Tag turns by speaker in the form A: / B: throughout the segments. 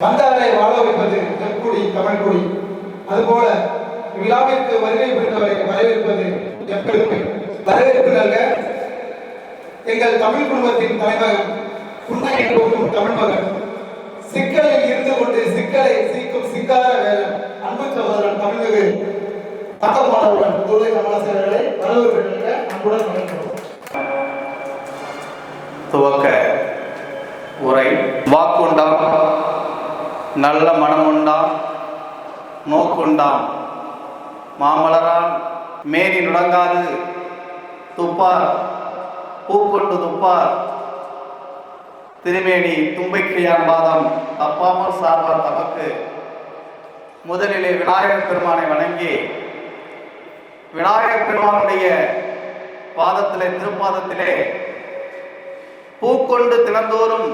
A: வந்தாரை வாழ வைப்பது தெற்குடி தமிழ்குடி அதுபோல விழாவிற்கு வருகை புரிந்தவரை வரவேற்பது எங்களுக்கு வரவேற்பு நல்க எங்கள் தமிழ் குடும்பத்தின் தலைமகன் புன்னகை போக்கும் தமிழ் மகன் சிக்கலில் இருந்து கொண்டு சிக்கலை சீக்கும் சிக்கார வேலன் அன்பு சகோதரன் தமிழ்மிகு தங்கமானவர்கள் துறை கமலாசிரியர்களை வரவேற்பு அன்புடன் வணங்குகிறோம்
B: துவக்க உரை வாக்குண்டாம் நல்ல மனமுண்டாம் நோக்குண்டாம். மாமலரால் மேரி நுடங்காது. துப்பார் பூக்கொண்டு துப்பார். திருமேனி தும்பைக்கியான் பாதம் தப்பாமல் சார்பார் தமக்கு. முதலிலே விநாயகர் பெருமானை வணங்கி விநாயகர் பெருமானுடைய பாதத்திலே திருப்பாதத்திலே பூக்கொண்டு தினந்தோறும்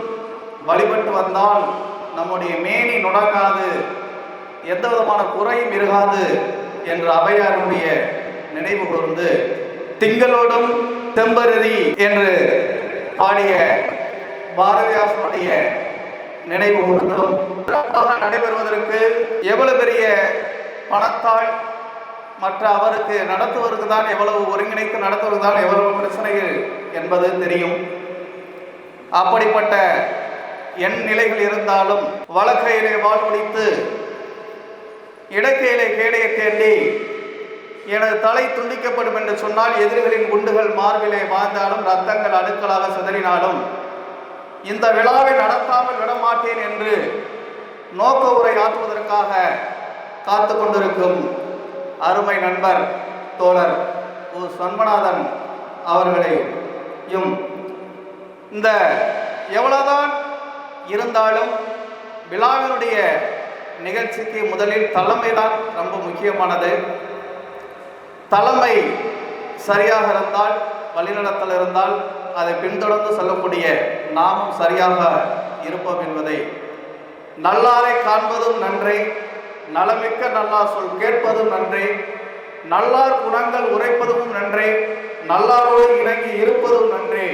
B: வழிபட்டு வந்தால் நம்முடைய மேனி நுடங்காது எந்த விதமான குறையும் இருக்காது என்ற அவையாருடைய நினைவு கூர்ந்து திங்களோடும் தெம்பருதி என்று பாடிய பாரதிதாசனுடைய நினைவு கூர்ந்தும் நடைபெறுவதற்கு எவ்வளவு பெரிய பணத்தால் மற்ற அவருக்கு நடத்துவதற்கு தான் எவ்வளவு ஒருங்கிணைத்து நடத்துவதற்கு தான் எவ்வளவு பிரச்சனைகள் என்பது தெரியும். அப்படிப்பட்ட என் நிலைகள் இருந்தாலும் வழக்கையிலே வாழ்வழித்து இடக்கையிலே கேடையை தேண்டி எனது தலை துண்டிக்கப்படும் என்று சொன்னால் எதிரிகளின் குண்டுகள் மார்பிலே வாழ்ந்தாலும் ரத்தங்கள் அடுக்களாக சிதறினாலும் இந்த விழாவை நடத்தாமல் விடமாட்டேன் என்று நோக்க உரை ஆற்றுவதற்காக காத்து கொண்டிருக்கும் அருமை நண்பர் தோழர் உ. சண்மநாதன் அவர்களையும் இந்த எவ்வளவுதான் இருந்தாலும் விழாவினுடைய நிகழ்ச்சிக்கு முதலில் தலைமை தான் ரொம்ப முக்கியமானது. தலைமை சரியாக இருந்தால் வழிநடத்தல் இருந்தால் அதை பின்தொடர்ந்து செல்லக்கூடிய நாமும் சரியாக இருப்போம் என்பதை. நல்லாரை காண்பதும் நன்றே நலமிக்க நல்லார் சொல் கேட்பதும் நன்றே நல்லார் குணங்கள் உரைப்பதும் நன்றே நல்லாரோடு இணங்கி இருப்பதும் நன்றே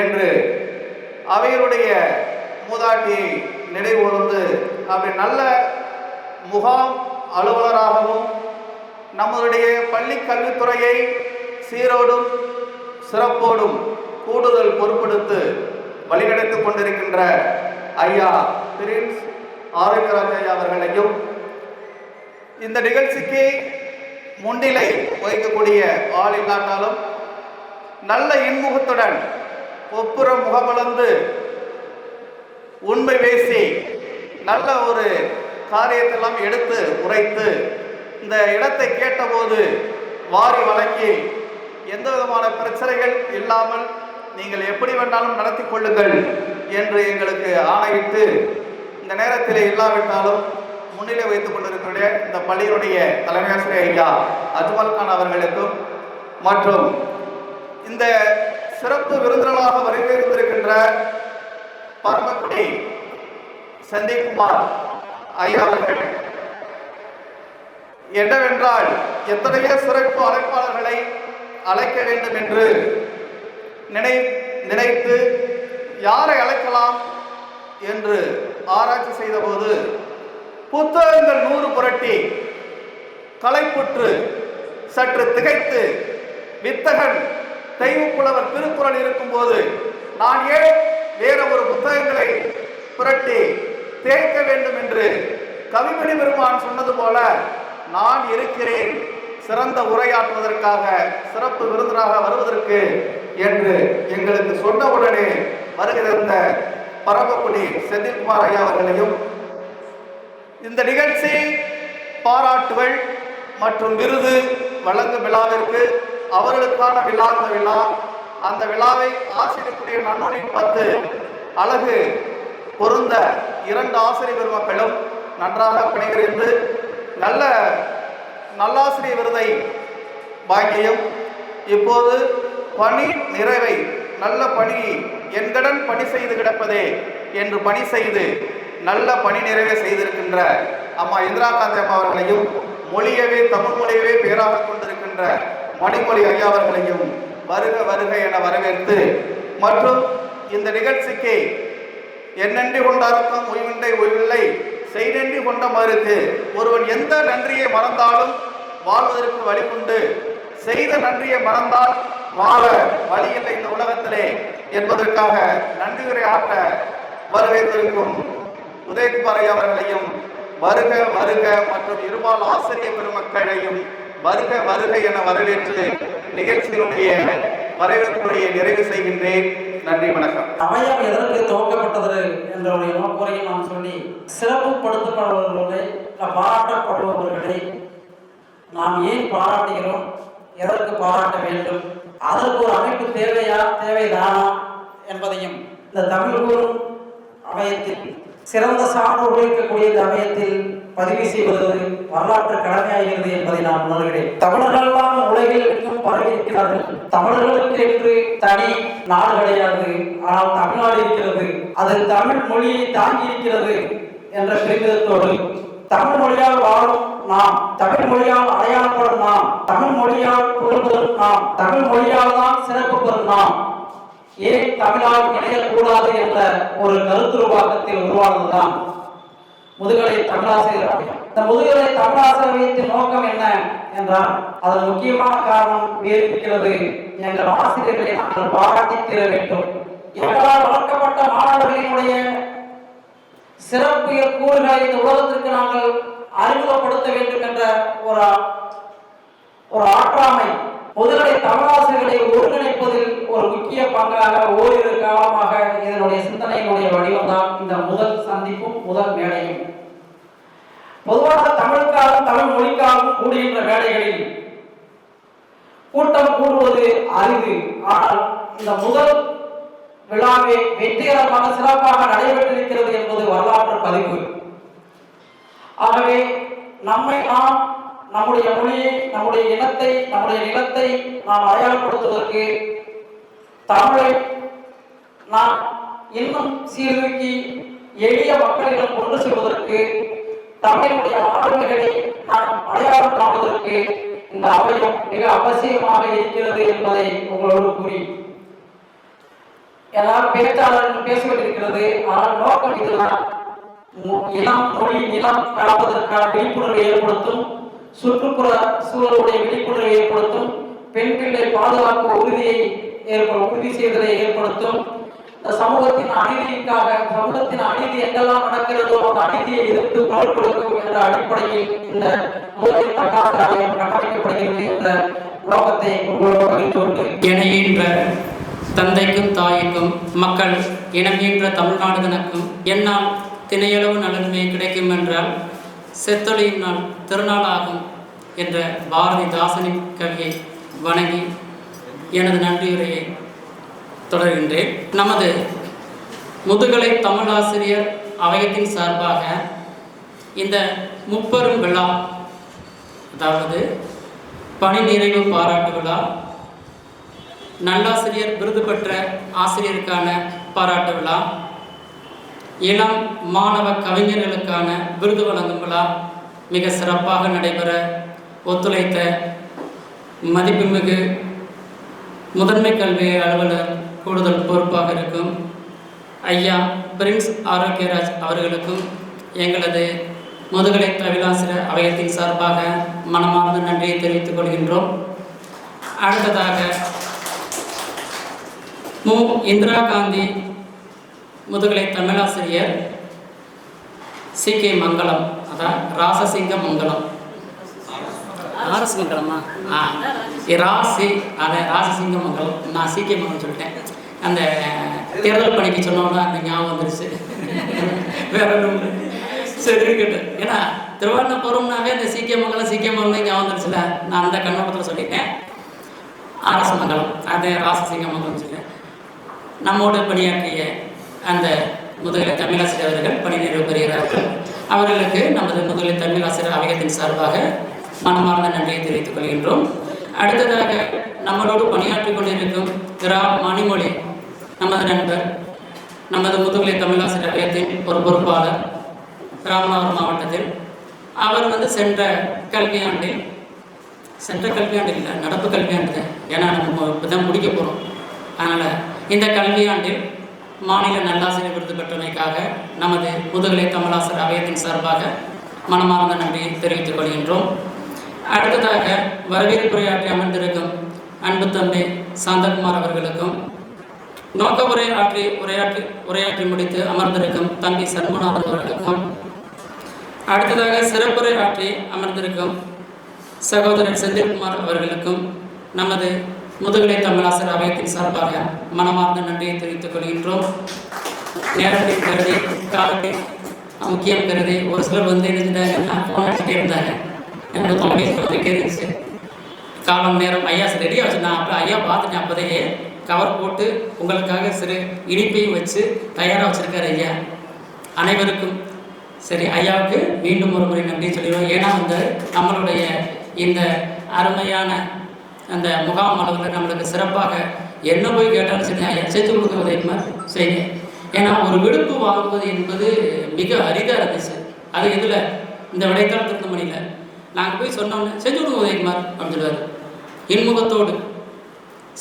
B: என்று அவைகளுடைய மூதாட்டியை நினைவுகூர்ந்து அப்படி நல்ல முகாம் அலுவலராகவும் நம்மளுடைய பள்ளி கல்வித்துறையை சீரோடும் சிறப்போடும் கூடுதல் பொறுப்பெடுத்து வழிநடத்திக் கொண்டிருக்கின்ற ஐயா பிரின்ஸ் ஆரோக்கியராஜ் ஐயா அவர்களையும் இந்த நிகழ்ச்சிக்கு முன்னிலை வகிக்கக்கூடிய ஆள் இல்லாட்டாலும் நல்ல இன்முகத்துடன் ஒப்புற முகமலர்ந்து உண்மை பேசி நல்ல ஒரு காரியத்தெல்லாம் எடுத்து உரைத்து இந்த இடத்தை கேட்டபோது வாரி வழக்கி எந்த விதமான பிரச்சனைகள் இல்லாமல் நீங்கள் எப்படி வேண்டாலும் நடத்தி கொள்ளுங்கள் என்று எங்களுக்கு ஆணையிட்டு இந்த நேரத்தில் இல்லாவிட்டாலும் முன்னிலை வைத்துக் கொண்டிருக்கிற இந்த பள்ளியினுடைய தலைமையாசிரியர் ஐயா அஜ்மல் கான் அவர்களுக்கும் மற்றும் இந்த சிறப்பு விருந்தினராக வரவேற்பிருக்கின்ற பரமக்குடி செந்தில்குமார் ஐயா அவர்கள். என்னவென்றால் எத்தனையோ சிறப்பு அழைப்பாளர்களை அழைக்க வேண்டும் என்று நினை நினைத்து யாரை அழைக்கலாம் என்று ஆராய்ச்சி செய்தபோது புத்தகங்கள் நூறு புரட்டி களைப்புற்று சற்று திகைத்து வித்தகன் தெய்வப்புலவர் திருக்குறள் இருக்கும்போது நான் ஏன் வேற ஒரு புத்தகங்களை புரட்டி தேய்க்க வேண்டும் என்று கவிமணி பெருமான் சொன்னது போல நான் இருக்கிறேன். சிறந்த உரையாற்றுவதற்காக சிறப்பு விருந்தராக வருவதற்கு என்று எங்களுக்கு சொன்னவுடனே வருகிறந்த பரமக்குடி செந்தில்குமார் ஐயா அவர்களையும் இந்த நிகழ்ச்சி பாராட்டுகள் மற்றும் விருது வழங்கும் விழாவிற்கு அவர்களுக்கான விழாந்த விழா அந்த விழாவை ஆசிரியக்கூடிய நன்னொழின் பத்து அழகு பொருந்த இரண்டு ஆசிரியர் பெருமக்களும் நன்றாக பணிபுரிந்து நல்ல நல்லாசிரியர் விருதை வாங்கியும். இப்போது பணி நிறைவை நல்ல பணி என்கடன் பணி செய்து கிடப்பதே என்று பணி செய்து நல்ல பணி நிறைவை செய்திருக்கின்ற அம்மா இந்திரா காந்தி அம்மா அவர்களையும் மொழியவே தமிழ் மொழியவே பேராக கொண்டிருக்கின்ற மணிமொழி ஐயா அவர்களையும் வருக வருக என வரவேற்று மற்றும் இந்த நிகழ்ச்சிக்கு என்னென்றி கொண்டாருக்கும் அர்த்தம் உய்வின்றை உய்வில்லை செய்தென்றி கொண்ட மறுத்து ஒருவன் எந்த நன்றியை மறந்தாலும் வாழ்வதற்கு வழி உண்டு செய்த நன்றியை மறந்தால் வாழ வழி இல்லை இந்த உலகத்திலே என்பதற்காக நன்றியுரை ஆற்ற வரவேற்றிருக்கும் உதயகுமாரை அவர்களையும் வருக வருக மற்றும் இருபால் ஆசிரியர் பெருமக்களையும் வருக வருக என வரவேற்று நிகழ்ச்சியினுடைய வரவேற்புரையை நிறைவு செய்கின்றேன். நன்றி வணக்கம்.
C: சமயம் எதற்கு துவக்கப்பட்டது என்ற ஒரு நோக்குறையை நாம் சொல்லி சிறப்புப்படுத்தப்படுபவர்களை பாராட்டப்படுபவர்களை நாம் ஏன் பாராட்டுகிறோம்? எதற்கு பாராட்ட வேண்டும்? அதற்கு ஒரு அமைப்பு தேவையா தேவைதானா என்பதையும் இந்த தமிழ் கூறும் அமையத்தில் சிறந்த சான்று உழைக்கக்கூடிய இந்த அமையத்தில் பதிவு செய்வது வரலாற்று கடமையாகிறது என்பதை நான் உணர்கிறேன். தமிழர்கள்லாம் உலகில் பரவியிருக்கிறார்கள். இருக்கிறார்கள் தமிழர்களுக்கு என்று தனி நாடு கிடையாது. ஆனால் தமிழ்நாடு இருக்கிறது. அது தமிழ் மொழியை தாங்கி இருக்கிறது என்ற பெருமிதத்தோடு தமிழ் மொழியால் வாழும் நாம் தமிழ் மொழியால் அடையாளப்படும் நாம் தமிழ் மொழியால் புகழ்பெறும் நாம் தமிழ் மொழியால் தான் சிறப்பு பெறும் நாம். ஏன் தமிழால் இணையக்கூடாது என்ற ஒரு கருத்துருவாக்கத்தில் உருவானதுதான் முதுகலை தமிழாசிரியர் இந்த முதுகலை தமிழாசிரியத்தின் நோக்கம் என்ன என்றால் அதன் முக்கியமான காரணம் வியப்பிக்கிறது எங்கள் ஆசிரியர்களை நாங்கள் பாராட்டி தீர வேண்டும். எங்களால் வளர்க்கப்பட்ட மாணவர்களினுடைய சிறப்பு கூறுகளை இந்த உலகத்திற்கு நாங்கள் அறிமுகப்படுத்த வேண்டும் என்ற ஒரு ஒரு ஆற்றாமை முதுகலை தமிழாசிரியர்களை ஒருங்கிணைப்பதில் ஒரு முக்கிய பங்காக ஓரிரு காலமாக இதனுடைய சிந்தனையினுடைய வடிவம்தான் இந்த முதல் சந்திப்பும் முதல் மேடையும். பொதுவாக தமிழுக்காகவும் தமிழ் மொழிக்காகவும் கூடுகின்ற மேடைகளில் கூட்டம் கூடுவது அரிது. ஆனால் இந்த முதல் விழாவே வெற்றிகரமாக சிறப்பாக நடைபெற்றிருக்கிறது என்பது வரலாற்று பதிவு ஆகவே நம்மை நாம் நம்முடைய மொழியை நம்முடைய இனத்தை நம்முடைய நிலத்தை நாம் அடையாளப்படுத்துவதற்கு தமிழை நாம் இன்னும் சீர்தூக்கி எளிய மக்களிடம் கொண்டு செல்வதற்கு தமிழுடைய ஆளுமைகளை நாம் அடையாளம் காண்பதற்கு இந்த அவையம் மிக அவசியமாக இருக்கிறது என்பதை உங்களோடு கூறி எல்லாம் பேச்சாளர்கள் பேசிக்கொண்டிருக்கிறது. ஆனால் நோக்கம் இதுதான். மு- இனம் மொழி நிலம் கலப்பதற்கான விழிப்புணர்வை ஏற்படுத்தும் சுற்றுப்புற சூழலுடைய விழிப்புணர்வை ஏற்படுத்தும் பெண் பிள்ளை பாதுகாப்பு உறுதியை ஏற்படும் உறுதி செய்தலை ஏற்படுத்தும். சமூகத்தின் அநீதிக்காக சமூகத்தின் அநீதி எங்கெல்லாம் நடக்கிறதோ அந்த அநீதியை எதிர்த்து குரல் கொடுக்கும் என்ற அடிப்படையில் இந்த முதலில் கட்டமைக்கப்பட- கட்டமைக்கப்படுகிறது என்ற நோக்கத்தை உங்களோடு பகிர்ந்து
D: தந்தைக்கும் தாய்க்கும் மக்கள் இணங்குகின்ற தமிழ்நாடு தனக்கும் என்னால் திணையளவு நலன்மை கிடைக்கும் என்றால் செத்தொழியின் நாள் திருநாளாகும் என்ற பாரதிதாசனின் கவியை வணங்கி எனது நன்றியுரையை தொடர்கின்றேன். நமது முதுகலை தமிழாசிரியர் அவையத்தின் சார்பாக இந்த முப்பெரும் விழா அதாவது பணி நிறைவு பாராட்டு விழா நல்லாசிரியர் விருது பெற்ற ஆசிரியருக்கான பாராட்டு விழா இளம் மாணவ கவிஞர்களுக்கான விருது வழங்கும் விழா மிக சிறப்பாக நடைபெற ஒத்துழைத்த மதிப்புமிகு முதன்மை கல்வி அலுவலர் கூடுதல் பொறுப்பாக இருக்கும் ஐயா பிரின்ஸ் ஆரோக்கியராஜ் அவர்களுக்கும் எங்களது முதுகலை தமிழாசிரியர் அவையத்தின் சார்பாக மனமார்ந்த நன்றியை தெரிவித்துக் கொள்கின்றோம். அடுத்ததாக மு. இந்திரா காந்தி முதுகலை தமிழாசிரியர் சி கே மங்கலம் அதான் ராசசிங்க மங்கலம் ஆர்எஸ் மங்கலமா ஆ ராசி அதான் ராசசிங்க மங்கலம் நான் சி கே மங்கலம் சொல்லிட்டேன். அந்த தேர்தல் பணிக்கு சொன்னோன்னா அந்த ஞாபகம் வந்துருச்சு. வேற ஒன்றும் சரி இருக்கட்டும். ஏன்னா திருவண்ணபுரம்னாவே இந்த சீக்கிய மங்கலம் சீக்கிய மங்கலம் ஞாபகம் வந்துருச்சுல நான் அந்த கண்ணோட்டத்தில் சொல்லியிருக்கேன் அரச மங்கலம் அது ராசசிங்க மங்கலம் சொல்லிட்டேன். நம்மோடு பணியாற்றிய அந்த முதுகலை தமிழாசிரியர் அவர்கள் பணி நிறைவு பெறுகிறார்கள். அவர்களுக்கு நமது முதுகலை தமிழாசிரியர் அவையத்தின் சார்பாக மனமார்ந்த நன்றியை தெரிவித்துக் கொள்கின்றோம். அடுத்ததாக நம்மளோடு பணியாற்றிக் கொண்டிருக்கும் கிரா மணிமொழி நமது நண்பர் நமது முதுகலை தமிழாசிரியர் ஆலயத்தின் ஒரு பொறுப்பாளர் ராமநாதபுரம் மாவட்டத்தில். அவர் வந்து சென்ற கல்வியாண்டில் சென்ற கல்வியாண்டு இல்லை நடப்பு கல்வியாண்டு தான். ஏன்னா நம்ம இப்போ தான் முடிக்க போகிறோம் அதனால் இந்த கல்வியாண்டில் மாநில நல்லாசிரியர் விருது பெற்றமைக்காக நமது முதுகலை தமிழாசிரியர் அவையத்தின் சார்பாக மனமார்ந்த நன்றியை தெரிவித்துக் கொள்கின்றோம். அடுத்ததாக வரவேற்புரையாற்றி அமர்ந்திருக்கும் அன்பு தம்பி சாந்தகுமார் அவர்களுக்கும் நோக்க உரையாற்றி உரையாற்றி உரையாற்றி முடித்து அமர்ந்திருக்கும் தம்பி சண்முகநாதன் அவர்களுக்கும் அடுத்ததாக சிறப்புரை ஆற்றி அமர்ந்திருக்கும் சகோதரர் செந்தில்குமார் அவர்களுக்கும் நமது முதுகலை தமிழாசர் அவையத்தின் சார்பாக மனமார்ந்த நன்றியை தெரிவித்துக் கொள்கின்றோம். நேரத்தை கருதி காலத்தை முக்கியம் கருதி ஒரு சிலர் வந்து என்ன ஃபோன் அடிச்சுட்டே இருந்தாங்க எனக்கு தொலைபேசி இருந்துச்சு காலம் நேரம் ஐயா ரெடியாக வச்சு அப்புறம் அப்போ ஐயா பார்த்துட்டேன் அப்போதையே கவர் போட்டு உங்களுக்காக சிறு இனிப்பையும் வச்சு தயாராக வச்சுருக்காரு ஐயா. அனைவருக்கும் சரி ஐயாவுக்கு மீண்டும் ஒரு முறை நன்றி சொல்லிடுவோம் ஏன்னா வந்து நம்மளுடைய இந்த அருமையான அந்த முகாம் அளவில் நம்மளுக்கு சிறப்பாக என்ன போய் கேட்டாலும் சரி செய்து செஞ்சு கொடுக்குறது மாதிரி செய்யுங்க ஏன்னா ஒரு விடுப்பு வாங்குவது என்பது மிக அரிதாக இருந்துச்சு. அது இதில் இந்த விடைத்தாள் திருத்தமணியில். நாங்கள் போய் சொன்னோன்னே செஞ்சு கொடுங்க உதயகுமார் அப்படின்னு சொல்லுவார். இன்முகத்தோடு.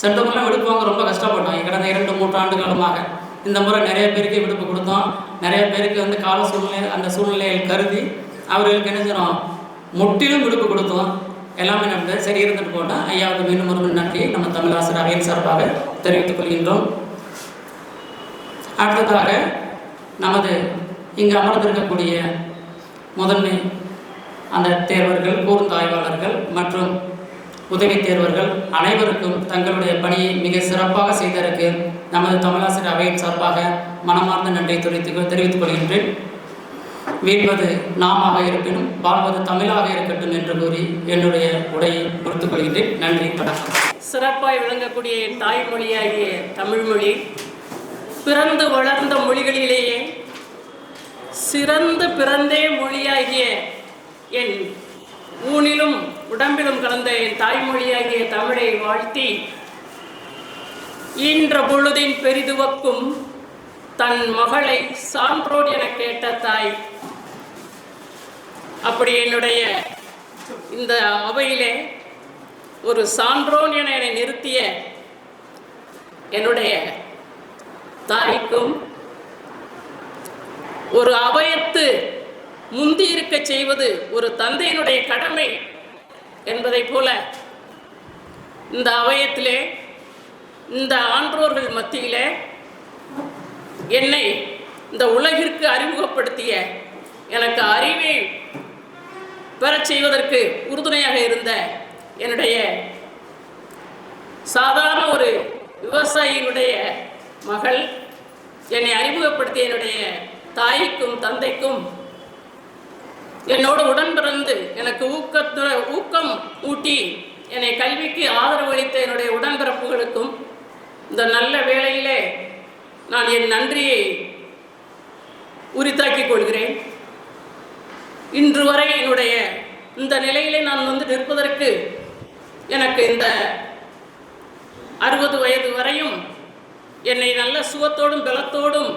D: சென்றவங்களாம் விடுப்பு வாங்க ரொம்ப கஷ்டப்பட்டோம். கடந்த இரண்டு மூன்று ஆண்டு காலமாக. இந்த முறை நிறைய பேருக்கு விடுப்பு கொடுத்தோம். நிறைய பேருக்கு வந்து கால சூழ்நிலை அந்த சூழ்நிலையை கருதி அவர்களுக்கு என்ன செய்யணும் முற்றிலும் விடுப்பு கொடுத்தோம். எல்லாமே நடந்தது. சரி இருந்துட்டு போட்டோம் ஐயாவுக்கு மீண்டும் ஒரு நன்றியை நம்ம தமிழாசிரியர் அவையின் சார்பாக தெரிவித்துக் கொள்கின்றோம். அடுத்ததாக நமது இங்கு அமர்ந்திருக்கக்கூடிய முதன்மை அந்த தேர்வர்கள் கூர்ந்தாய்வாளர்கள் மற்றும் உதவி தேர்வர்கள் அனைவருக்கும் தங்களுடைய பணியை மிக சிறப்பாக செய்ததற்கு நமது தமிழாசிரியர் அவையின் சார்பாக மனமார்ந்த நன்றியை தெரிவித்துக் தெரிவித்துக் கொள்கின்றேன். மீட்பது நாமாக இருப்பினும் வாழ்வது தமிழாக இருக்கட்டும் என்று கூறி என்னுடைய உடையை முடித்துக் கொள்கின்றேன். நன்றி வணக்கம்.
E: சிறப்பாய் விளங்கக்கூடிய தாய்மொழியாகிய தமிழ்மொழி பிறந்து வளர்ந்த மொழிகளிலேயே சிறந்து பிறந்தே மொழியாகிய என் ஊனிலும் உடம்பிலும் கலந்த என் தாய்மொழியாகிய தமிழை வாழ்த்தி ஈன்ற பொழுதின் பெரிதுவக்கும் தன் மகளை சான்றோர் என கேட்ட தாய். அப்படி என்னுடைய இந்த அவையிலே ஒரு சான்றோன் என என்னை நிறுத்திய என்னுடைய தாய்க்கும் ஒரு அபயத்து முந்தி இருக்க செய்வது ஒரு தந்தையினுடைய கடமை என்பதைப் போல இந்த அபயத்திலே இந்த ஆன்றோர்கள் மத்தியிலே என்னை இந்த உலகிற்கு அறிமுகப்படுத்திய எனக்கு அறிவை பெறச் செய்வதற்கு உறுதுணையாக இருந்த என்னுடைய சாதாரண ஒரு விவசாயியினுடைய மகள் என்னை அறிமுகப்படுத்திய என்னுடைய தாய்க்கும் தந்தைக்கும் என்னோடு உடன் பிறந்து எனக்கு ஊக்கத்து ஊக்கம் ஊட்டி என்னை கல்விக்கு ஆதரவு அளித்த என்னுடைய உடன்பிறப்புகளுக்கும் இந்த நல்ல வேளையிலே நான் என் நன்றியை உரித்தாக்கிக் கொள்கிறேன். இன்று வரை என்னுடைய இந்த நிலையிலே நான் வந்து நிற்பதற்கு எனக்கு இந்த அறுபது வயது வரையும் என்னை நல்ல சுகத்தோடும் பலத்தோடும்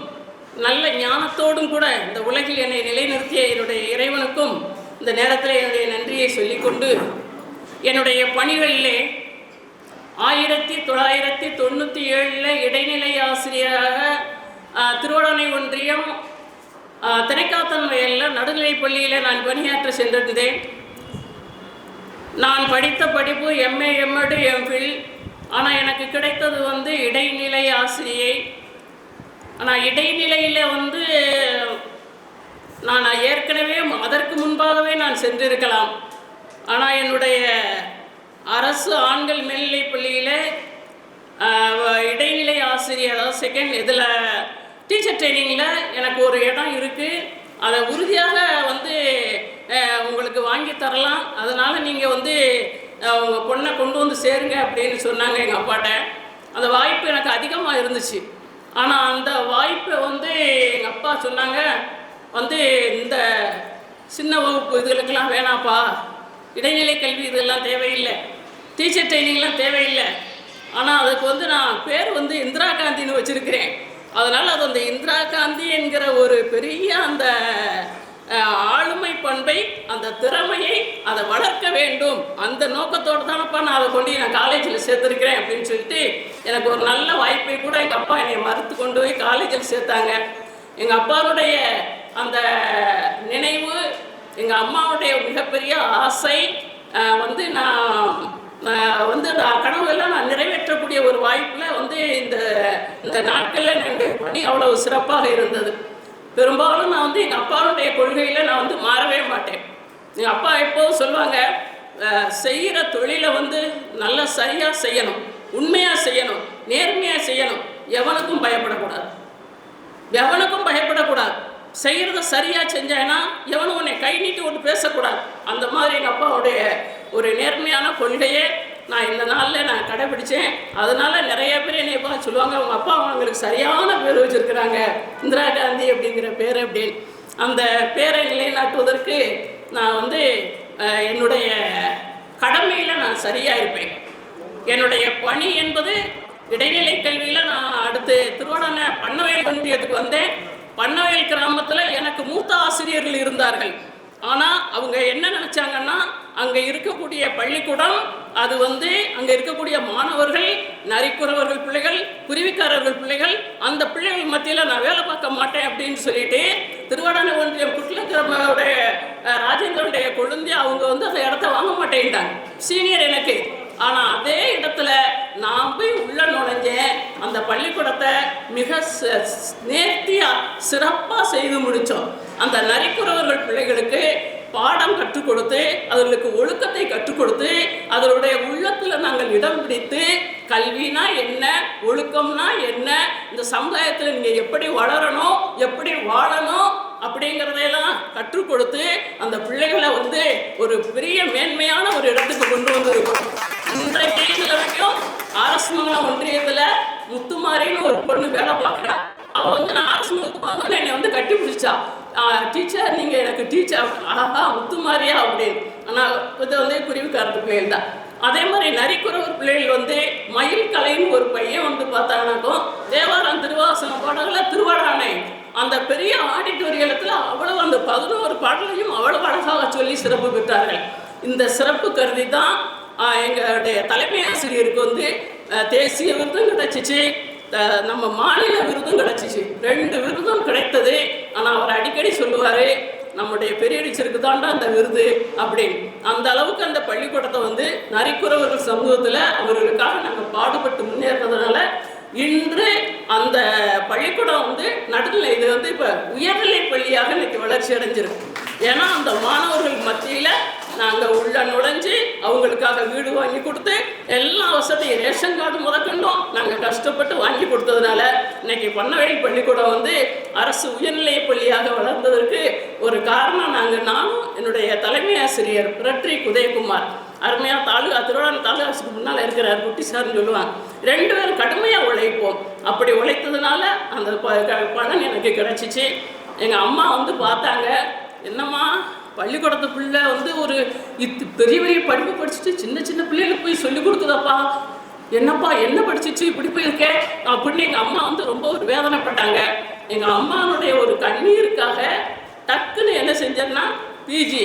E: நல்ல ஞானத்தோடும் கூட இந்த உலகில் என்னை நிலைநிறுத்திய என்னுடைய இறைவனுக்கும் இந்த நேரத்தில் என்னுடைய நன்றியை சொல்லிக்கொண்டு என்னுடைய பணிகளிலே ஆயிரத்தி தொள்ளாயிரத்தி தொண்ணூற்றி ஏழில் இடைநிலை ஆசிரியராக திருவண்ணை ஒன்றியம் ஆஹ், வயலில் நடுநிலைப் பள்ளியில் நான் பணியாற்ற சென்றிருந்தேன். நான் படித்த படிப்பு எம்ஏ எம்எடு எம்ஃபில் ஆனால் எனக்கு கிடைத்தது வந்து இடைநிலை ஆசிரியை. ஆனால் இடைநிலையில் வந்து நான் ஏற்கனவே அதற்கு முன்பாகவே நான் சென்றிருக்கலாம். ஆனால் என்னுடைய அரசு ஆண்கள் மேல்நிலைப் பள்ளியில் இடைநிலை ஆசிரியர் அதாவது செகண்ட் இதில் டீச்சர் ட்ரைனிங்கில் எனக்கு ஒரு இடம் இருக்குது அதை உறுதியாக வந்து உங்களுக்கு வாங்கி தரலாம். அதனால் நீங்கள் வந்து உங்கள் பொண்ணை கொண்டு வந்து சேருங்க அப்படின்னு சொன்னாங்க எங்கள் அப்பாட்ட. அந்த வாய்ப்பு எனக்கு அதிகமாக இருந்துச்சு. ஆனால் அந்த வாய்ப்பை வந்து எங்கள் அப்பா சொன்னாங்க வந்து இந்த சின்ன வகுப்பு இதுகளுக்கெல்லாம் வேணாப்பா இடைநிலை கல்வி இதெல்லாம் தேவையில்லை. டீச்சர் ட்ரைனிங்லாம் தேவையில்லை. ஆனால் அதுக்கு வந்து நான் பேர் வந்து இந்திரா காந்தின்னு வச்சுருக்கிறேன். அதனால் அது அந்த இந்திரா காந்தி என்கிற ஒரு பெரிய அந்த ஆளுமை பண்பை அந்த திறமையை அதை வளர்க்க வேண்டும். அந்த நோக்கத்தோடு தானப்பா நான் அதை கொண்டு நான் காலேஜில் சேர்த்துருக்கிறேன் அப்படின்னு சொல்லிட்டு எனக்கு ஒரு நல்ல வாய்ப்பை கூட எங்கள் அப்பா என்னை மறுத்து கொண்டு போய் காலேஜில் சேர்த்தாங்க. எங்கள் அப்பாவுடைய அந்த நினைவு எங்கள் அம்மாவுடைய மிகப்பெரிய ஆசை வந்து நான் வந்து நான் கனவுகள்லாம் நான் நிறைவேற்றக்கூடிய ஒரு வாய்ப்பில் வந்து இந்த இந்த நாட்களில் என்னுடைய பணி அவ்வளவு சிறப்பாக இருந்தது. பெரும்பாலும் நான் வந்து எங்கள் அப்பாவுடைய கொள்கையில் நான் வந்து மாறவே மாட்டேன். எங்கள் அப்பா எப்போதும் சொல்லுவாங்க செய்கிற தொழிலை வந்து நல்லா சரியாக செய்யணும் உண்மையாக செய்யணும் நேர்மையாக செய்யணும். எவனுக்கும் பயப்படக்கூடாது. எவனுக்கும் பயப்படக்கூடாது. செய்கிறத சரியாக செஞ்சேன்னா எவனும் உன்னை கை நீட்டி ஒன்று பேசக்கூடாது. அந்த மாதிரி எங்கள் அப்பாவுடைய ஒரு நேர்மையான கொள்கையே நான் இந்த நாளில் நான் கடைபிடிச்சேன். அதனால் நிறைய பேர் என்னை பார்த்து சொல்லுவாங்க அவங்க அப்பா அவங்களுக்கு சரியான பேர் வச்சுருக்கிறாங்க. இந்திரா காந்தி அப்படிங்கிற பேர் அப்படின்னு. அந்த பேரை நிலைநாட்டுவதற்கு நான் வந்து என்னுடைய கடமையில் நான் சரியாக இருப்பேன் என்னுடைய பணி என்பது இடைநிலை கல்வியில் நான் அடுத்து திருவண்ணாமலை பண்ணவயல் ஒன்றியத்துக்கு வந்தேன். பண்ணவயல் கிராமத்தில் எனக்கு மூத்த ஆசிரியர்கள் இருந்தார்கள். ஆனால் அவங்க என்ன நினச்சாங்கன்னா அங்கே இருக்கக்கூடிய பள்ளிக்கூடம் அது வந்து அங்கே இருக்கக்கூடிய மாணவர்கள் நரிக்குறவர்கள் பிள்ளைகள் குருவிக்காரர்கள் பிள்ளைகள் அந்த பிள்ளைகள் மத்தியில் நான் வேலை பார்க்க மாட்டேன் அப்படின்னு சொல்லிட்டு திருவண்ணாமலை ஒன்றியம் குட்லக்கிரமோடைய ராஜேந்திரனுடைய கொழுந்தி அவங்க வந்து அந்த இடத்த வாங்க மாட்டேன்ட்டாங்க. சீனியர் எனக்கு. ஆனால் அதே இடத்துல நான் போய் உள்ள நுழைஞ்சேன். அந்த பள்ளிக்கூடத்தை மிக ச- சிறப்பாக செய்து முடித்தோம் அந்த நரிக்குறவர்கள் பிள்ளைகளுக்கு பாடம் கற்றுக் கொடுத்து அவர்களுக்கு ஒழுக்கத்தை கற்றுக் கொடுத்து அதனுடைய உள்ளத்தில் நாங்கள் இடம் பிடித்து கல்வினா என்ன ஒழுக்கம்னா என்ன இந்த சமுதாயத்தில் நீங்கள் எப்படி வளரணும் எப்படி வாழணும் அப்படிங்கிறதையெல்லாம் கற்றுக் கொடுத்து அந்த பிள்ளைகளை வந்து ஒரு பெரிய மேன்மையான ஒரு இடத்துக்கு கொண்டு வந்திருக்கோம். இன்றைக்கு வரைக்கும் அரசுமங்கலம் ஒன்றியத்தில் முத்துமாரின்னு ஒரு பொண்ணு வேலை பார்க்குறா. அவ வந்து நான் அரசு என்னை வந்து கட்டி பிடிச்சா. டீச்சர் நீங்கள் எனக்கு டீச்சர் ஆஹா முத்துமாரியா அப்படின்னு ஆனால் இது வந்து குருவிக்காரத்து பிள்ளைகள் தான் அதே மாதிரி நரிக்குறவர் பிள்ளைகள் வந்து மயில் கலைன்னு ஒரு பையன் வந்து பார்த்தாங்கனாக்கும் தேவாரம் திருவாசன பாடல்கள் திருவாடானை. அந்த பெரிய ஆடிட்டோரியத்தில் அவ்வளவு அந்த பதினோரு பாடலையும் அவ்வளவு அழகாக சொல்லி சிறப்பு பெற்றார்கள். இந்த சிறப்பு கருதி தான் எங்களுடைய தலைமை ஆசிரியருக்கு வந்து தேசிய விருதும் கிடைச்சிச்சு. நம்ம மாநில விருதும் கிடைச்சிச்சு. ரெண்டு விருதும் கிடைத்தது. ஆனால் அவர் அடிக்கடி சொல்லுவார் நம்முடைய பெரிய டீச்சருக்கு தாண்டா அந்த விருது அப்படின்னு. அந்த அளவுக்கு அந்த பள்ளிக்கூடத்தை வந்து நரிக்குறவர்கள் சமூகத்தில் அவர்களுக்காக நாங்கள் பாடுபட்டு முன்னேறதுனால இன்று அந்த பள்ளிக்கூடம் வந்து நடுநிலை இது வந்து இப்போ உயர்நிலை பள்ளியாக இன்னைக்கு வளர்ச்சி அடைஞ்சிருக்கு. ஏன்னா அந்த மாணவர்கள் மத்தியில் நாங்கள் உள்ள நுழைஞ்சு அவங்களுக்காக வீடு வாங்கி கொடுத்து எல்லா வசதியும் ரேஷன் கார்டு முதற்கொண்டும் நாங்கள் கஷ்டப்பட்டு வாங்கி கொடுத்ததுனால இன்னைக்கு பண்ணவேல் பள்ளிக்கூடம் வந்து அரசு உயர்நிலை பள்ளியாக வளர்ந்ததற்கு ஒரு காரணம் நாங்கள் நானும் என்னுடைய தலைமை ஆசிரியர் பிரட்ரி உதயகுமார். அருமையாக தாலுகா திருவாரூர் தாலுகாசுக்கு முன்னால் இருக்கிறார் குட்டி சார்னு சொல்லுவாங்க. ரெண்டு பேரும் கடுமையாக உழைப்போம். அப்படி உழைத்ததுனால அந்த ப- க- எனக்கு கிடச்சிச்சு. எங்கள் அம்மா வந்து பார்த்தாங்க என்னம்மா பள்ளிக்கூடத்து பிள்ளை வந்து ஒரு இத் பெரிய பெரிய படிப்பு படிச்சுட்டு சின்ன சின்ன பிள்ளைகளுக்கு போய் சொல்லி கொடுக்குதாப்பா. என்னப்பா என்ன படிச்சிச்சு? இப்படி போயிருக்கேன் அப்படின்னு எங்கள் அம்மா வந்து ரொம்ப ஒரு வேதனைப்பட்டாங்க. எங்கள் அம்மாவுடைய ஒரு கண்ணீருக்காக டக்குன்னு என்ன செஞ்சேன்னா பிஜி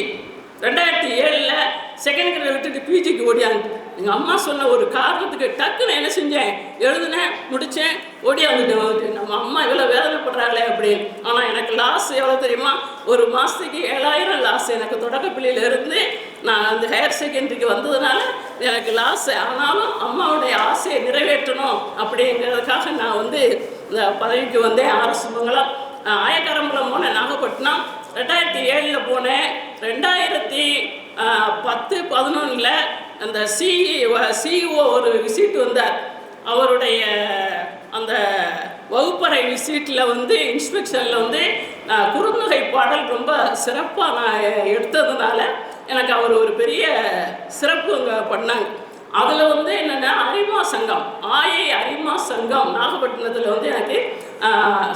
E: ரெண்டாயிரத்தி ஏழில் செகண்ட் கிரேட் விட்டுட்டு பிஜிக்கு ஓடியாந்து. எங்கள் அம்மா சொன்ன ஒரு காரணத்துக்கு டக்குன்னு என்ன செஞ்சேன்? எழுதினேன் முடித்தேன் ஓடியாந்துட்டேன். நம்ம அம்மா இவ்வளோ கஷ்டப்படுறாங்களே அப்படின்னு ஆனால் எனக்கு லாஸ் எவ்வளோ தெரியுமா? ஒரு மாதத்துக்கு ஏழாயிரம் லாஸ் எனக்கு தொடக்கப்பள்ளியிலேருந்து நான் அந்த ஹையர் செகண்டரிக்கு வந்ததுனால எனக்கு லாஸ் ஆனாலும் அம்மாவுடைய ஆசையை நிறைவேற்றணும் அப்படிங்கிறதுக்காக நான் வந்து இந்த பதவிக்கு வந்தேன். அரசு மங்கலம் ஆயக்கரம்பலம் போனேன் நாகப்பட்டினம். ரெண்டாயிரத்தி ஏழில் போனேன். ரெண்டாயிரத்தி பத்து பதினொன்றில் அந்த சிஇ சிஇஓ ஒரு விசிட் வந்தார். அவருடைய அந்த வகுப்பறை விசிட்டில் வந்து இன்ஸ்பெக்ஷனில் வந்து நான் குறுந்தொகை பாடல் ரொம்ப சிறப்பாக நான் எடுத்ததுனால எனக்கு அவர் ஒரு பெரிய சிறப்பு அங்கே பண்ணாங்க. அதில் வந்து என்னென்னா அரிமா சங்கம் ஆயை அரிமா சங்கம் நாகப்பட்டினத்தில் வந்து எனக்கு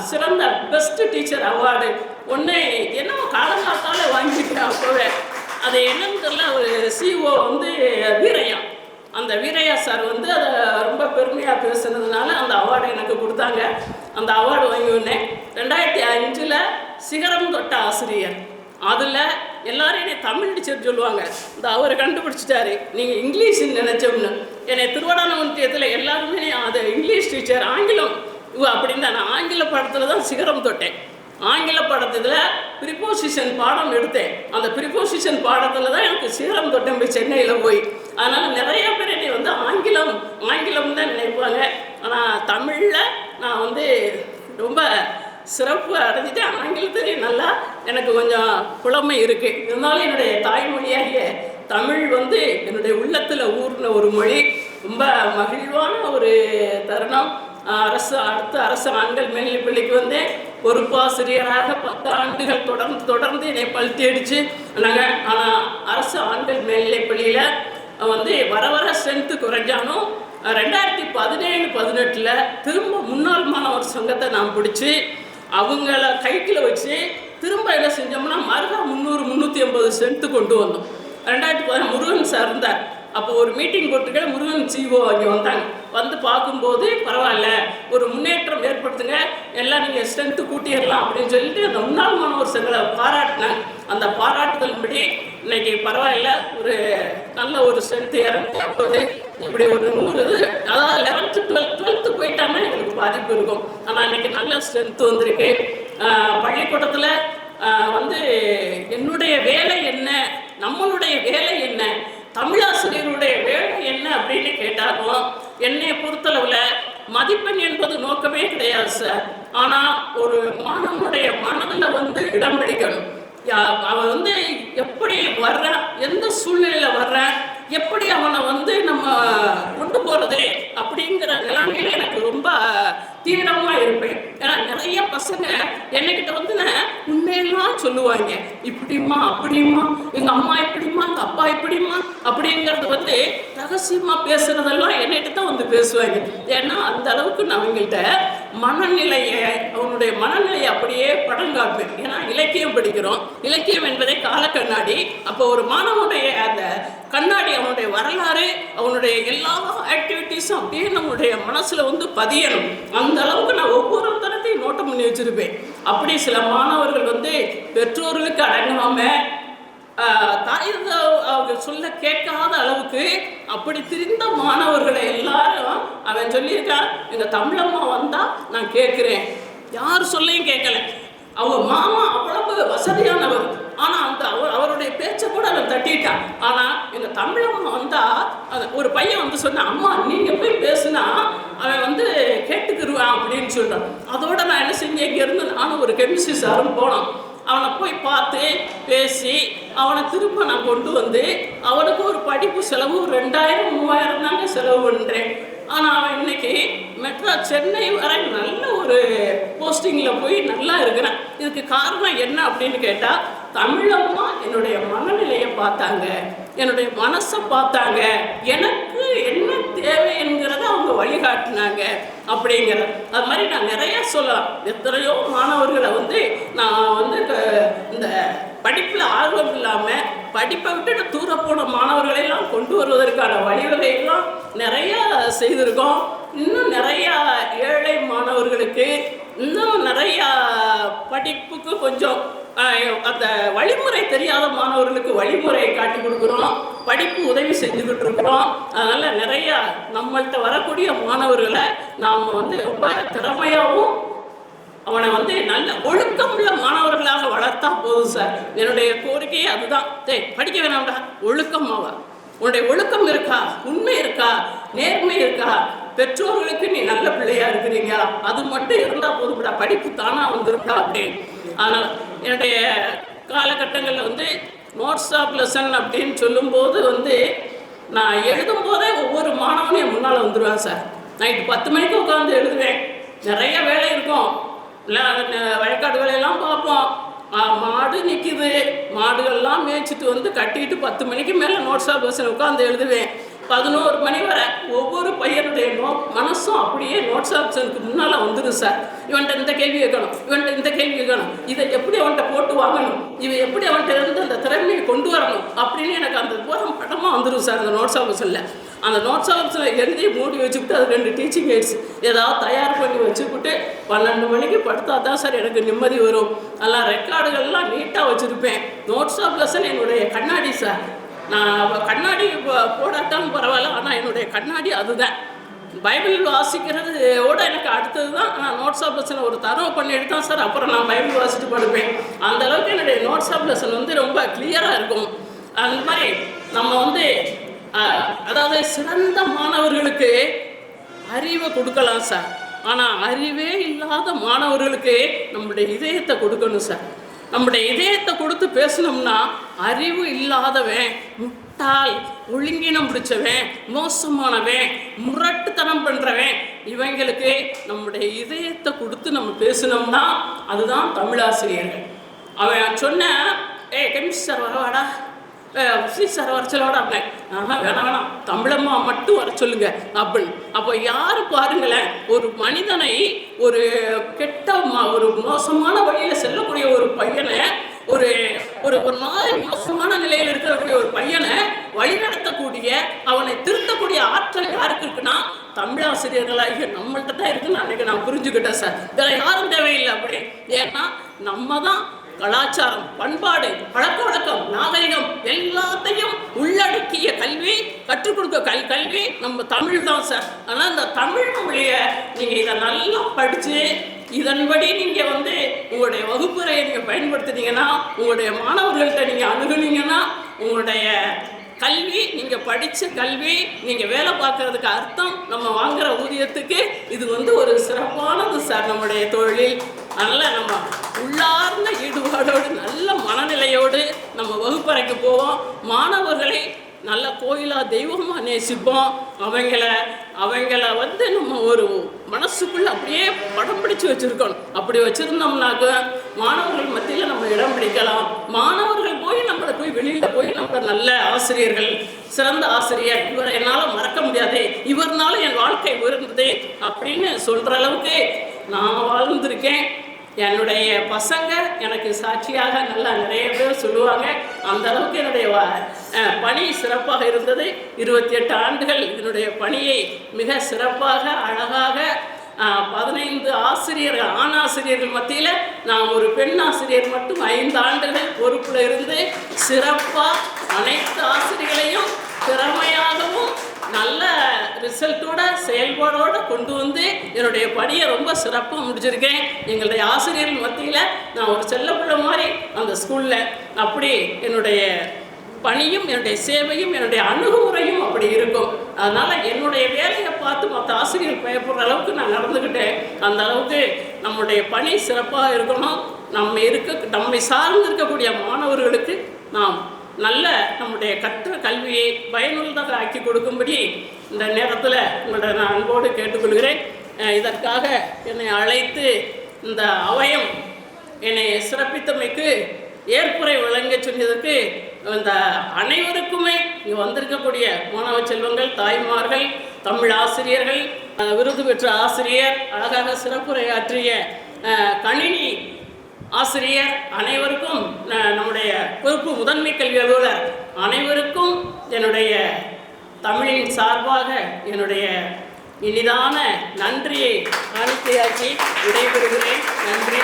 E: சிறந்த பெஸ்ட் டீச்சர் அவார்டு ஒன்று என்னமோ காலங்காத்தால வாங்கிட்டேன் அப்போவே. அது என்னன்னு தெரியல ஒரு சிஓ வந்து கொடுத்தாங்க. அந்த அவார்டு வாங்கி வந்தேன் ரெண்டாயிரத்தி அஞ்சில் சிகரம் தொட்ட ஆசிரியர். அதில் எல்லாரும் என்னை தமிழ் டீச்சர் சொல்லுவாங்க. இந்த அவர் கண்டுபிடிச்சிட்டாரு. நீங்கள் இங்கிலீஷ்னு நினச்சோம்னு என்னை திருவடான ஒன்றியத்தில் எல்லாருமே அது இங்கிலீஷ் டீச்சர் ஆங்கிலம். இவ அப்படின்னு தான் நான் ஆங்கில படத்தில் தான் சிகரம் தொட்டேன். ஆங்கில படத்தில் ப்ரிப்போசிஷன் பாடம் எடுத்தேன். அந்த ப்ரிப்போசிஷன் பாடத்தில் தான் எனக்கு சிகரம் தொட்டேன் போய் சென்னையில் போய். அதனால் நிறைய பேர் என்னை வந்து ஆங்கிலம் ஆங்கிலம் தான் நினைப்பாங்க. ஆனால் தமிழில் நான் வந்து ரொம்ப சிறப்பு அடைஞ்சிட்டேன். ஆங்கிலத்திலையும் நல்லா எனக்கு கொஞ்சம் புலமை இருக்குது இருந்தாலும் என்னுடைய தாய்மொழியாகிய தமிழ் வந்து என்னுடைய உள்ளத்தில் ஊர்ன ஒரு மொழி. ரொம்ப மகிழ்வான ஒரு தருணம். அரசு அடுத்த அரசு ஆண்கள் மேல்நிலைப் பள்ளிக்கு ஒரு பொறுப்பாசிரியராக பத்து ஆண்டுகள் தொடர்ந்து தொடர்ந்து என்னை பழுத்தி அடிச்சு நாங்கள் ஆனால் அரசு ஆண்கள் மேல்நிலைப்பள்ளியில் வந்து வர வர ஸ்ட்ரென்த்து குறைஞ்சாலும் ரெண்டாயிரத்தி பதினேழு பதினெட்டில் திரும்ப முன்னாள் மாணவர் சங்கத்தை நான் பிடிச்சி அவங்கள கைக்கில் வச்சு திரும்ப என்ன செஞ்சோம்னா மறுபடியும் முந்நூறு முந்நூற்றி ஐம்பது சென்ட்டு கொண்டு வந்தோம். ரெண்டாயிரத்தி பதினேழு முருகன் சார் இருந்தார். அப்போ ஒரு மீட்டிங் போட்டுக்க முருகன் சிஓ அங்கே வந்தாங்க. வந்து பார்க்கும்போது பரவாயில்ல ஒரு முன்னேற்றம் ஏற்படுத்துங்க எல்லாம் நீங்கள் ஸ்ட்ரென்த்து கூட்டிடலாம் அப்படின்னு சொல்லிட்டு அந்த முன்னாள் மாணவர் சங்களை பாராட்டினாங்க. அந்த பாராட்டுதல்படி இன்னைக்கு பரவாயில்ல ஒரு நல்ல ஒரு ஸ்ட்ரென்த்து இறங்கும்போது இப்படி ஒரு நூறு இது அதாவது லெவன்த்து டுவெல்த் டுவெல்த்து போயிட்டாங்கன்னா எங்களுக்கு பாதிப்பு இருக்கும். ஆனால் இன்னைக்கு நல்ல ஸ்ட்ரென்த்து வந்திருக்கு. பள்ளிக்கூடத்தில் வந்து என்னுடைய வேலை என்ன நம்மளுடைய வேலை என்ன தமிழாசிரியருடைய வேலை என்ன அப்படின்னு கேட்டாலும் என்னை பொறுத்தளவில் மதிப்பெண் என்பது நோக்கமே கிடையாது சார் ஆனால் ஒரு மாணவனுடைய மனதில் வந்து இடம் பிடிக்கணும். அவன் வந்து எப்படி வர்றான் எந்த சூழ்நிலையில் வர்றான் எப்படி அவனை வந்து நம்ம கொண்டு போகிறது அப்படிங்கிற நிலைமையில ரொம்ப தீவிரமாக இருப்பேன். ஏன்னா நிறைய பசங்க என்னைக்கிட்ட வந்து நான் உண்மையெல்லாம் சொல்லுவாங்க. இப்படிம்மா அப்படிம்மா எங்கள் அம்மா இப்படிம்மா எங்கள் அப்பா இப்படிம்மா அப்படிங்கிறது வந்து ரகசியமாக பேசுகிறதெல்லாம் என்னகிட்ட தான் வந்து பேசுவாங்க. ஏன்னா அந்த அளவுக்கு நான் அவங்கள்ட்ட மனநிலையை அவனுடைய மனநிலையை அப்படியே படம் காட்டுவேன். ஏன்னா இலக்கியம் படிக்கிறோம். இலக்கியம் என்பதே கால கண்ணாடி. அப்போ ஒரு மாணவனுடைய அந்த கண்ணாடி அவனுடைய வரலாறு அவனுடைய எல்லா ஆக்டிவிட்டீஸும் அப்படியே நம்மளுடைய மனசில் வந்து பதியணும். அந்த அளவுக்கு நான் ஒவ்வொரு தரத்தையும் நோட்டம் பண்ணி வச்சிருப்பேன். அப்படி சில மாணவர்கள் வந்து பெற்றோர்களுக்கு அடங்காமல் தாய் அவங்க சொல்ல கேட்காத அளவுக்கு அப்படி திரிந்த மாணவர்களை எல்லாரும் அவன் சொல்லியிருக்கான் எங்க தமிழம்மா வந்தா நான் கேட்குறேன். யார் சொல்லையும் கேட்கல. அவங்க மாமா அவ்வளவு வசதியானவர். ஆனால் அந்த அவர் அவருடைய பேச்சை கூட அவன் தட்டிட்டான். ஆனால் எங்கள் தமிழம்மா வந்தால் ஒரு பையன் வந்து சொன்னான் அம்மா நீங்கள் போய் பேசுனா அவன் வந்து கேட்டுக்கிருவான் அப்படின்னு சொல்கிறான் அதோட நான் என்ன செஞ்சேன்? இங்கேருந்து நானும் ஒரு கெமிஸ்ட்ரி சாரும் போனோம். அவனை போய் பார்த்து பேசி அவனை திரும்ப நான் கொண்டு வந்து அவனுக்கு ஒரு படிப்பு செலவு ரெண்டாயிரம் மூவாயிரம் தாங்க செலவு பண்ணுறேன் ஆனால் அவன் இன்னைக்கு மெட்ரா சென்னை வரை நல்ல ஒரு போஸ்டிங்கில் போய் நல்லா இருக்கிறான். இதுக்கு காரணம் என்ன அப்படின்னு கேட்டால் தமிழம்மா என்னுடைய மனநிலையை பார்த்தாங்க. என்னுடைய மனசை பார்த்தாங்க. எனக்கு என்ன தேவை என்கிறத அவங்க வழிகாட்டினாங்க அப்படிங்கிற அது மாதிரி நான் நிறைய சொல்லலாம். எத்தனையோ மாணவர்களை வந்து நான் வந்து இந்த படிப்பில் ஆர்வம் இல்லாமல் படிப்பை விட்டுட்டு தூர போன மாணவர்களையெல்லாம் கொண்டு வருவதற்கான வழிவகையெல்லாம் நிறையா செய்திருக்கோம். இன்னும் நிறையா ஏழை மாணவர்களுக்கு இன்னும் நிறையா படிப்புக்கு கொஞ்சம் அந்த வழிமுறை தெரியாத மாணவர்களுக்கு வழிமுறை காட்டி கொடுக்குறோம். படிப்பு உதவி செஞ்சுக்கிட்டு இருக்கிறோம். அதனால் நிறைய நம்மள்கிட்ட வரக்கூடிய மாணவர்களை நாம் வந்து ரொம்ப திறமையாகவும் அவனை வந்து நல்ல ஒழுக்கமுள்ள மாணவர்களாக வளர்த்தா போதும் சார். என்னுடைய கோரிக்கையே அதுதான். தே படிக்க வேணாம்டா. ஒழுக்கமாவா உன்னுடைய ஒழுக்கம் இருக்கா? உண்மை இருக்கா? நேர்மை இருக்கா? பெற்றோர்களுக்கு நீ நல்ல பிள்ளையா இருக்கிறீங்க. அது மட்டும் இருந்தால் போதும்டா. படிப்பு தானா வந்துருக்கா அப்படின்னு ஆனால் என்னுடைய காலகட்டங்களில் வந்து நோட்ஸ் ஆஃப் லெசன் அப்படின்னு சொல்லும்போது வந்து நான் எழுதும் போதே ஒவ்வொரு மாணவனையும் முன்னால் வந்துடுவேன் சார். நைட்டு பத்து மணிக்கு உட்காந்து எழுதுவேன். நிறைய வேலை இருக்கும். இல்லை வழக்காடு வேலையெல்லாம் பார்ப்போம். மாடு நிற்கிது மாடுகள்லாம் மேய்ச்சிட்டு வந்து கட்டிட்டு பத்து மணிக்கு மேலே நோட்ஸ் ஆஃப் லெசன் உட்காந்து எழுதுவேன். பதினோரு மணி வரை ஒவ்வொரு பையனுடைய நோ மனசும் அப்படியே நோட்ஸ் ஆப்ஷனுக்கு முன்னால் வந்துடும் சார் இவன்கிட்ட இந்த கேள்வி கேட்கணும் இவன்கிட்ட இந்த கேள்வி கேட்கணும். இதை எப்படி அவன்கிட்ட போட்டு வாங்கணும்? இவன் எப்படி அவன்கிட்ட இருந்து அந்த திறமையை கொண்டு வரணும்? அப்படின்னு எனக்கு அந்த தூரம் படமாக வந்துடும் சார் அந்த நோட்ஸ் ஆப்ஷனில் அந்த நோட்ஸ் ஆப்ஷனை எழுதி மூடி வச்சுக்கிட்டு அது ரெண்டு டீச்சிங் எய்ட்ஸ் ஏதாவது தயார் பண்ணி வச்சுக்கிட்டு பன்னெண்டு மணிக்கு படுத்தா தான் சார் எனக்கு நிம்மதி வரும். அதெல்லாம் ரெக்கார்டுகள்லாம் நீட்டாக வச்சுருப்பேன். நோட்ஸ் ஆஃப் லெசன் என்னுடைய கண்ணாடி சார் நான் கண்ணாடி போடாட்டாலும் பரவாயில்ல ஆனால் என்னுடைய கண்ணாடி அதுதான். பைபிள் வாசிக்கிறதோட எனக்கு அடுத்தது தான் நான் நோட்ஸ் ஆஃப் லெசன் ஒரு தரவு பண்ணி எடுத்தேன் சார் அப்புறம் நான் பைபிள் வாசிட்டு படுப்பேன். அந்த அளவுக்கு என்னுடைய நோட்ஸ் ஆஃப் லெசன் வந்து ரொம்ப கிளியராக இருக்கும். அந்த மாதிரி நம்ம வந்து அதாவது சிறந்த மாணவர்களுக்கு அறிவை கொடுக்கலாம் சார். ஆனால் அறிவே இல்லாத மாணவர்களுக்கு நம்முடைய இதயத்தை கொடுக்கணும் சார். நம்முடைய இதயத்தை கொடுத்து பேசணும்னா அறிவு இல்லாதவன் முட்டாள் ஒழுங்கினம் பிடிச்சவன் மோசமானவன் முரட்டுத்தனம் பண்ணுறவன் இவங்களுக்கு நம்முடைய இதயத்தை கொடுத்து நம்ம பேசினோம்னா அதுதான் தமிழாசிரியர்கள். அவன் சொன்ன ஏ கெமிஸ்டர் வரவாடா ஸ்ரீ சார் வர சொல்லோட அப்படின் ஆஹா வேணாம் வேணாம். தமிழம்மா மட்டும் வர சொல்லுங்க அப்படின்னு அப்போ யார் பாருங்களேன் ஒரு மனிதனை ஒரு கெட்ட ஒரு மோசமான வழியில் செல்லக்கூடிய ஒரு பையனை ஒரு ஒரு ஒரு மாதிரி மோசமான நிலையில் இருக்கக்கூடிய ஒரு பையனை வழிநடத்தக்கூடிய அவனை திருத்தக்கூடிய ஆற்றல் யாருக்கு இருக்குன்னா தமிழாசிரியர்களாகிய நம்மள்கிட்ட தான் இருக்குன்னு அன்றைக்கி நான் புரிஞ்சுக்கிட்டேன் சார் வேற யாரும் தேவையில்லை அப்படி. ஏன்னா நம்ம தான் கலாச்சாரம் பண்பாடு பழக்க வழக்கம் நாகரிகம் எல்லாத்தையும் உள்ளடக்கிய கல்வி கற்றுக் கொடுக்க கல் கல்வி நம்ம தமிழ் தான் சார். ஆனால் இந்த தமிழ் மொழியை நீங்கள் இதை நல்லா படித்து இதன்படி நீங்கள் வந்து உங்களுடைய வகுப்புறையை நீங்கள் பயன்படுத்துனீங்கன்னா உங்களுடைய மாணவர்கள்ட்ட நீங்கள் அணுகுனீங்கன்னா உங்களுடைய கல்வி நீங்கள் படித்த கல்வி நீங்கள் வேலை பார்க்கறதுக்கு அர்த்தம் நம்ம வாங்குற ஊதியத்துக்கு இது வந்து ஒரு சிறப்பானது சார் நம்முடைய தொழில் அதனால் நம்ம உள்ளார்ந்த ஈடுபாடோடு நல்ல மனநிலையோடு நம்ம வகுப்பறைக்கு போவோம். மாணவர்களை நல்ல கோயிலாக தெய்வமாக நேசிப்போம். அவங்கள அவங்கள வந்து நம்ம ஒரு மனசுக்குள்ள அப்படியே படம் பிடிச்சு வச்சுருக்கணும். அப்படி வச்சுருந்தோம்னாக்க மாணவர்கள் மத்தியில் நம்ம இடம் பிடிக்கலாம். மாணவர்கள் போய் நம்மளை போய் வெளியில் போய் நம்ம நல்ல ஆசிரியர்கள் சிறந்த ஆசிரியர் இவரை என்னால் மறக்க முடியாது இவர்னால என் வாழ்க்கை உயர்ந்தது அப்படின்னு சொல்கிற அளவுக்கு நான் வாழ்ந்திருக்கேன். என்னுடைய பசங்க எனக்கு சாட்சியாக நல்லா நிறைய பேர் சொல்லுவாங்க. அந்த அளவுக்கு என்னுடைய வ- பணி சிறப்பாக இருந்தது. இருபத்தி எட்டு ஆண்டுகள் இதனுடைய பணியை மிக சிறப்பாக அழகாக பதினைந்து ஆசிரியர்கள் ஆண் ஆசிரியர்கள் மத்தியில் நான் ஒரு பெண் ஆசிரியர் மட்டும் ஐந்து ஆண்டுகள் பொறுப்பில் இருந்து சிறப்பாக அனைத்து ஆசிரியர்களையும் திறமையாகவும் நல்ல ரிசல்ட்டோட செயல்பாடோடு கொண்டு வந்து என்னுடைய பணியை ரொம்ப சிறப்பாக முடிச்சிருக்கேன். எங்களுடைய ஆசிரியர்கள் மத்தியில் நான் ஒரு செல்லப்பிள்ளை மாதிரி அந்த ஸ்கூலில் அப்படி என்னுடைய பணியும் என்னுடைய சேவையும் என்னுடைய அணுகுமுறையும் அப்படி இருக்கும். அதனால் என்னுடைய வேலையை பார்த்து மற்ற ஆசிரியர்கள் பயப்படுற அளவுக்கு நான் நடந்துக்கிட்டேன். அந்த அளவுக்கு நம்முடைய பணி சிறப்பாக இருக்கணும். நம்ம இருக்க நம்மை சார்ந்து இருக்கக்கூடிய மாணவர்களுக்கு நாம் நல்ல நம்முடைய கற்ற கல்வியை பயனுள்ளதாக ஆக்கி கொடுக்கும்படி இந்த நேரத்தில் உங்களோட நான் அன்போடு கேட்டுக்கொள்கிறேன். இதற்காக என்னை அழைத்து இந்த அவயம் என்னை சிறப்பித்தமைக்கு ஏற்புரை வழங்க சொன்னதற்கு இந்த அனைவருக்குமே இங்கே வந்திருக்கக்கூடிய மாணவ செல்வங்கள் தாய்மார்கள் தமிழ் ஆசிரியர்கள் விருது பெற்ற ஆசிரியர் அழகாக சிறப்புரையாற்றிய கணினி ஆசிரியர் அனைவருக்கும் நம்முடைய பொறுப்பு முதன்மை கல்வி அலுவலர் அனைவருக்கும் என்னுடைய தமிழின் சார்பாக என்னுடைய இனிதான நன்றியை காணிக்கையாக்கி விடைபெறுகிறேன். நன்றி.